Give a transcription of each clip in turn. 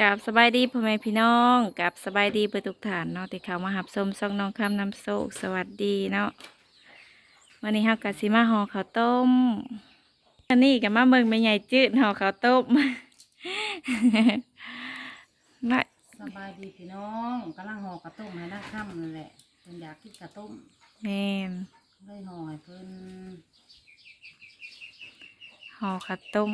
กับสบายดีพ่อแม่พี่น้องกับสบายดีเพื่อทุกฐานเนาะที่เขามาหับส้มซองน้องคำน้ำโซกสวัสดีเนาะวันนี้เฮากะสิมาห่อข้าวต้มอันนี้กับมาเบิ่งแม่ใหญ่จืดห่อข้าวต้มมาสบายดีพี่น้องกำลังห่อกระต้มให้ได้ค่ำนั่นแหละเพิ่นอยากกินกระต้มแม่นเลยห่อให้เพิ่นห่อข้าวต้ม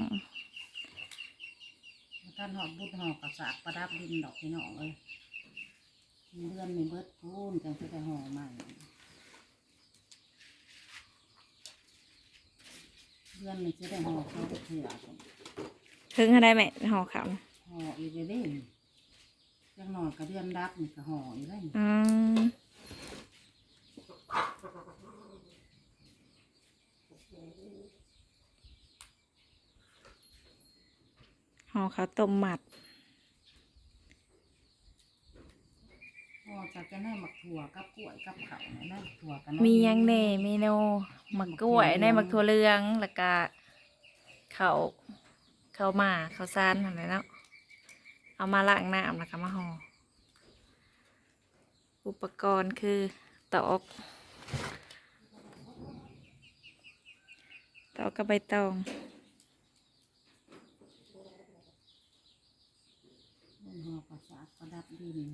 ท่านหอดบุญห่อกระสากประดับดินดอกพี่น้องเลยเดือนมีเบิดพูนจังจะได้ห่อใหม่เดือนนี้จะได้ห่อเขาเถื่อพุ่นถึงอะไรแม่ห่อข้าวห่ออีกเด้นยังหน่อยกระเดือนดับนี่ก็ห่ออีกแล้วนี่อืม ห่อข้าวต้มหมัดห่อจากจะได้หมักถั่วกับกล้วยกับเขาเนี่ยได้ถั่วกันมีหยังแหน่เมนูหมักกล้วยในหมักถั่วเหลืองแล้วก็ข้าวข้าวหมาข้าวซานอะไรเนาะเอามาล้างน้ำแล้วก็มาห่ออุปกรณ์คือตอกตอกกับใบตอง ห่อกระสาก ประดับดิน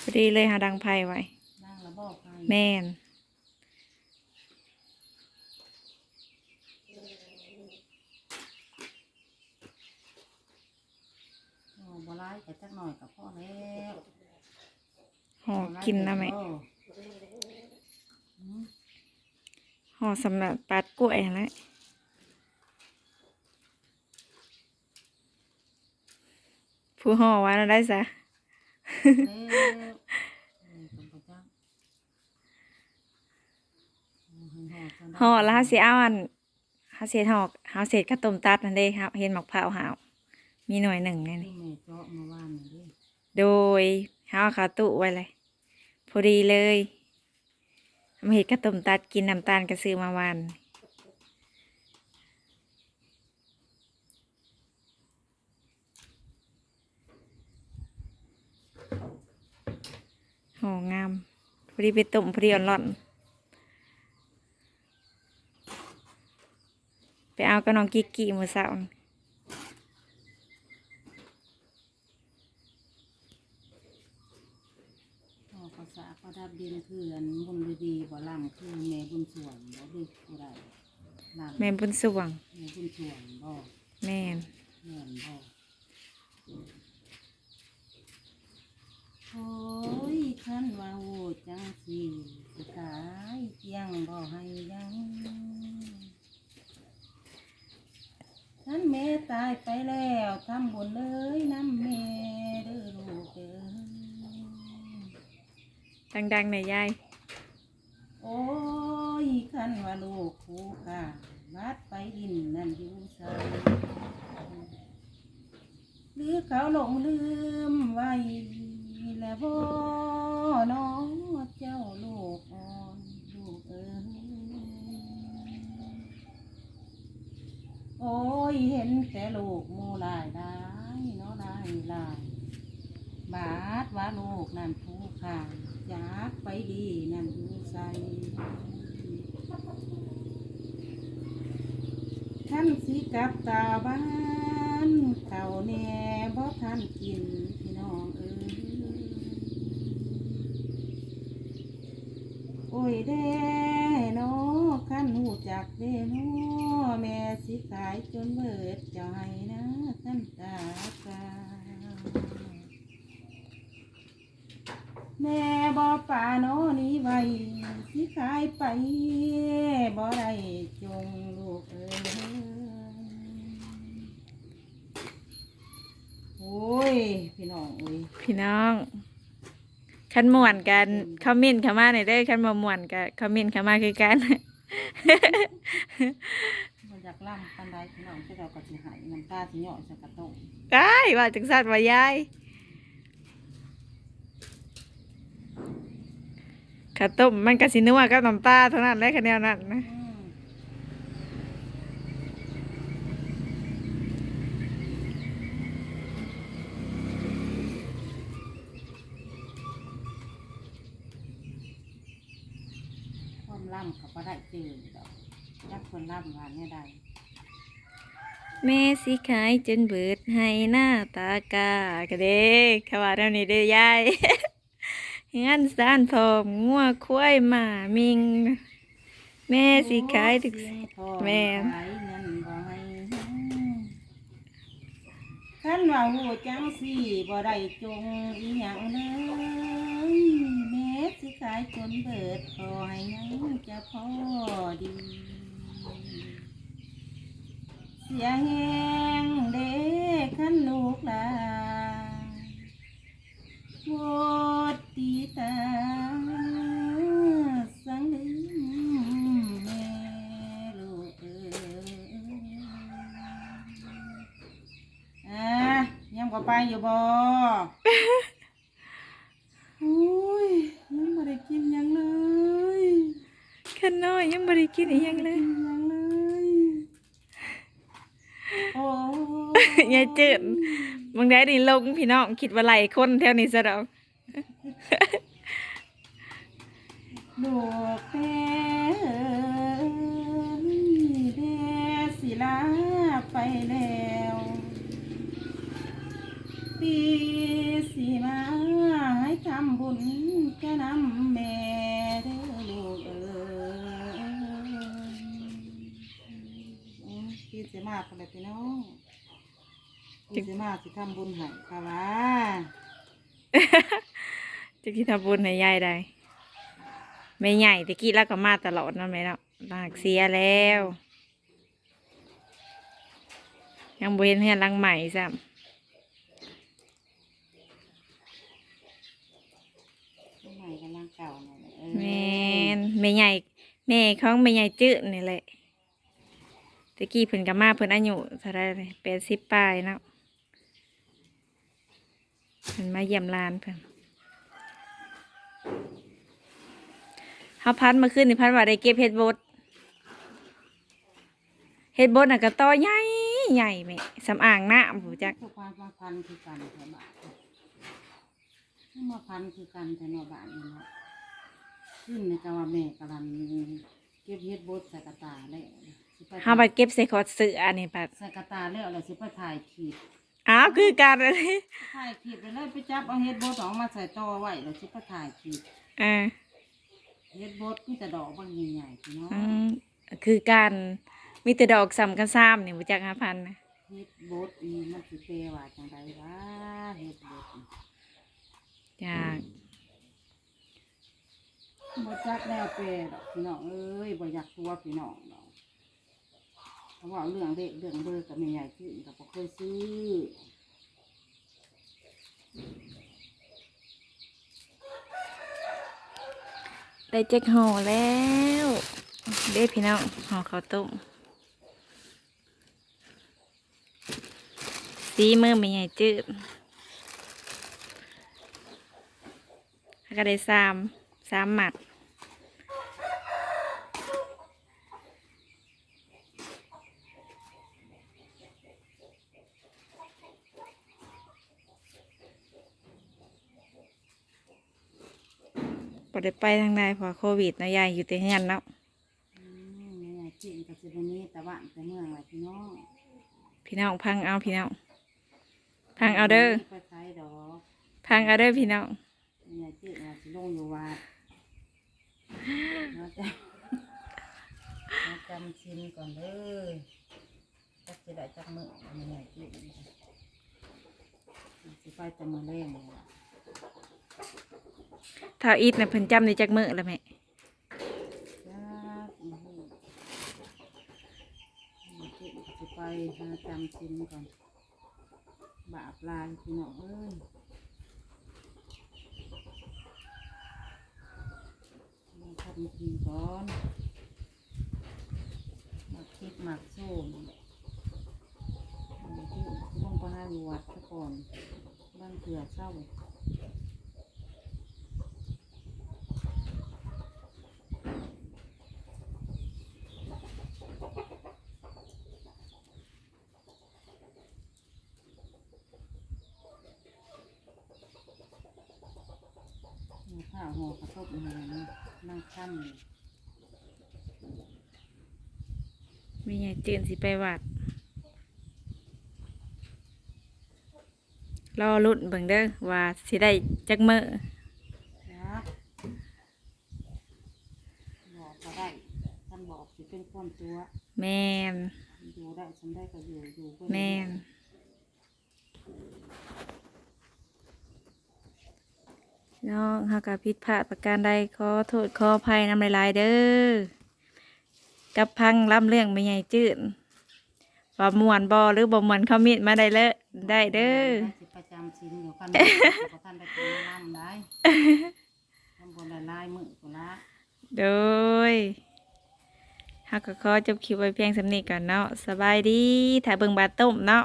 พอดีเลยหาดังไพ่ไว้นั่งแล้วบอกไปแม่น โอ้บัวลายแต่จักหน่อยกับพ่อแล้วห่อกินนะแม่โอ้อืม ห่อสำหรับปาดกล้วยนั่นแหละผู้ห่อไว้แล้วได้ซะห่อแล้วเฮาสิเอาอันเฮาเศษห่อเฮาเศษข้าวต้มตัดนั่นเด้ครับ เห็นหมกเผาหาวมีหน่วยหนึ่งนี่ที่แม่เอวานนี่เด้โดยเฮาขาตุไว้เลย พอดีเลย ทำเห็ดข้าวต้มตัดกินน้ำตาลกระซื้อมาวันโหงามพอดีไปต้มพอดีอ่อนร้อน ไปเอากับน้องกิกกี้มือสาร์ ห่อภาษาประดับดินคืออันบุญฤดีบ่ลำคือแม่บุญส่วนบ่ดึกบ่ได้ลำ แม่บุญสวงแม่บุญสวนบ่แม่นแม่นบ่โอ้ยคันว่าโหจังสิสิขายเที่ยงบ่ให้ยังท่านแม่ตายไปแล้วทำบุญเลยน้ำแม่เด้อลูกเด้อดังๆหน่อยยาย โอ้ยคันว่าลูกผู้ค่ะ วัดไปดินนั่นอยู่ใสหรือเขาหลงลืมไว้แล้วบ่น้องเจ้าลูกอ่อนลูกเอ๋ยโอ้ยเห็นแต่ลูกมูลายได้เนาะได้ลายบาดว่าลูกนั่นผู้ค่ะจากไปดีนั่นอยู่ใส ท่านสิกลับตาบ้านเขาแน่บ่ท่านกินพี่น้องเอ้ยโอ้ยเด้เนาะขั้นหูจักเด้เนาะแม่สิขายจนเบิดใจนะท่านตากาแม่บ่ป่าโนนี้ไว้สิขายไปบ่ได้จงลูกเอ้ยโอ้ย พี่น้องเอ้ย พี่น้องขันม่วนกันคอมเมนต์เข้ามาหน่อยเด้อขันบ่ม่วนกันคอมเมนต์เข้ามาคือกันมันอยากล่ำปันไดพี่น้องที่เราก็สิหายน้ำตาสิเหยาะใส่กระต้งได้ว่าจังสัตว์ว่ายายข้าวต้มมันก็สินัวกับน้ำตาเท่านั้นแหละคะแนวนั้นนะ อืมความ ล่ำกับว่าได้เจอดอกยักคนล่ำวานเนี่ยได้แม่สิขายจนเบิดให้หน้าตากากะเด้ขว่าแนวนี้เด้อยายงานสานพร้อมงัวควายหมามิง แม่สิขายถึกแม่ขายเงินบ่ให้ขันว่าหูจังสีบ่ได้จงอีหยังเลยแม่สิ ขายจนเบิดขอให้ยังจะพอดี เสียแหงเด็กขันลูกหลานโวตีตาสังลืมแม่ลูกเอ้ยอะยังก็ไปอยู่บ่อุ้ยยังไม่ได้กินหยังเลย ขันน้อ ยยังบ่ได้กินอีหยังเลยกินหยังเลยโอ้ยายจืดบางได้นี่ลงพี่น้องคิดว่าไหลคนแถวนี้ซะดอกลูกแม่เอ้ยเดสิลาไปแล้วปีสิมาให้ทำบุญจะนำแม่เด้อลูกเอ้ยอืมปีสิ มาคนละพี่น้องปีสิมาสิทำบุญให้ค่ะว่าจะคิดทำบุญให้ยายได้ไม่ใหญ่ตะกี้แล้วก็มาตลอดนั่นไหมเนาะหลักเสียแล้ว ยังบ่เห็นเฮือนหลังใหม่ซ้ใหม่กำลังเก่าหน่อยเออำแม่นแม่ใหญ่แม่ของแม่ใหญ่จื้อนี่แหละ ตะกี้เพิ่นก็มาเพิ่นอายุเท่าไรแปดสิบปลายเนาะเพิ่นมาเยี่ยมลานเพิ่นเฮาพันเมื่อคืนนี่พันว่าได้เก็บเฮ็ดบดเฮ็ดบดน่ะก็ต่อใหญ่ใหญ่แม่สำอ่างน้ำผู้จักทุกความมาพันคือกันแถวบ้านมาพันคือกันแต่นอบ้านนี่เนาะขึ้นในกะว่าแม่กำลังเก็บเฮ็ดบดใส่กระตาแล้ เฮาบัดเก็บใส่ขอดเสื้ออันนี้บัดใส่กระตาแล้วแล้วสิไปถ่ายขีดอ้าวคือกันเลยถ่ายขีดไปเลยไปจับเอาเฮ็ดบดออกมาใส่ต่อไว้แล้วสิไปถ่ายขีดอ่าเฮ็ดบดมีแต่ดอกบางใหญ่ๆพี่น้องอืมคือการมีแต่ดอกสำกันซ้ำนี่ผู้จักหาพันนะเฮ็ดบดนี่มันสิแปลว่าจังไดวะเฮ็ดบดนี่จากบ่จักแนวแปลดอกพี่น้องเอ้ยบ่อยากตัวพี่น้องดอก เพราะว่าเรื่องเด็กเรื่องเบอร์กับแม่ใหญ่ขึ้นกับบ่เคยซื้อได้เจ๊กห่อแล้ว เด้พี่น้องห่อข้าวต้มสีมือไม่ใหญ่จืดก็ได้สามสามหมัด บ่ได้ไปทางใดเพราะโควิดเนาะยายอยู่แต่เฮือนเนาะอืมแม่ใหญ่ขึ้นก็สิบ่มีแต่บ้านแต่เมืองล่ะพี่น้องพี่น้องพังเอาพี่น้องพังเอาเด้อไปไสดอกพังเอาเด้อพี่น้องแม่ใหญ่ขึ้นว่าสิลงอยู่วัดเนาะจ้ะมาจำชินก่อนเด้อจักสิได้จักมื้อแม่ใหญ่ขึ้นสิไปแต่มื้อแรงนี่ล่ะ ถ้าอีทน่ะเพิ่นจำได้จักมื้อแล้วแม่ไปหาจำชินก่อน บาปลายพี่น้องเอ้ยมาทำกินก่อนมักพริกหมักส้มอันที่ลงไปหาอยู่วัดซะก่อนบ้างเถื่อเศร้า กระทบอะไรนี่นั่งค่ำอยู่มีไงจืนสิไปวัด รอรุ่นเบิ่งเด้อว่าสิได้จักมือครับบอกก็ได้ท่านบอกสิเป็นความตัวแมนอยู่ได้ฉันได้ก็อยู่อยู่ก็แมน น้องฮากับผิดพลาดประการใดขอโทษขออภัยนำหลายๆเด้อกับพังล่ำเรื่องไม่ใหญ่จืดว่มวนบอหรือบ่มวนคอมเมิตมาได้เลยได้เด้อประจำชิ้นอยู่กันบอกท่านได้กินน้ำได้ทำบนละลายมือกูละโดยเฮาก็ขอจบคลิปไว้เพียงสำนีก่อนเนาะสบายดีถ่าเบิ่งบาต้มเนาะ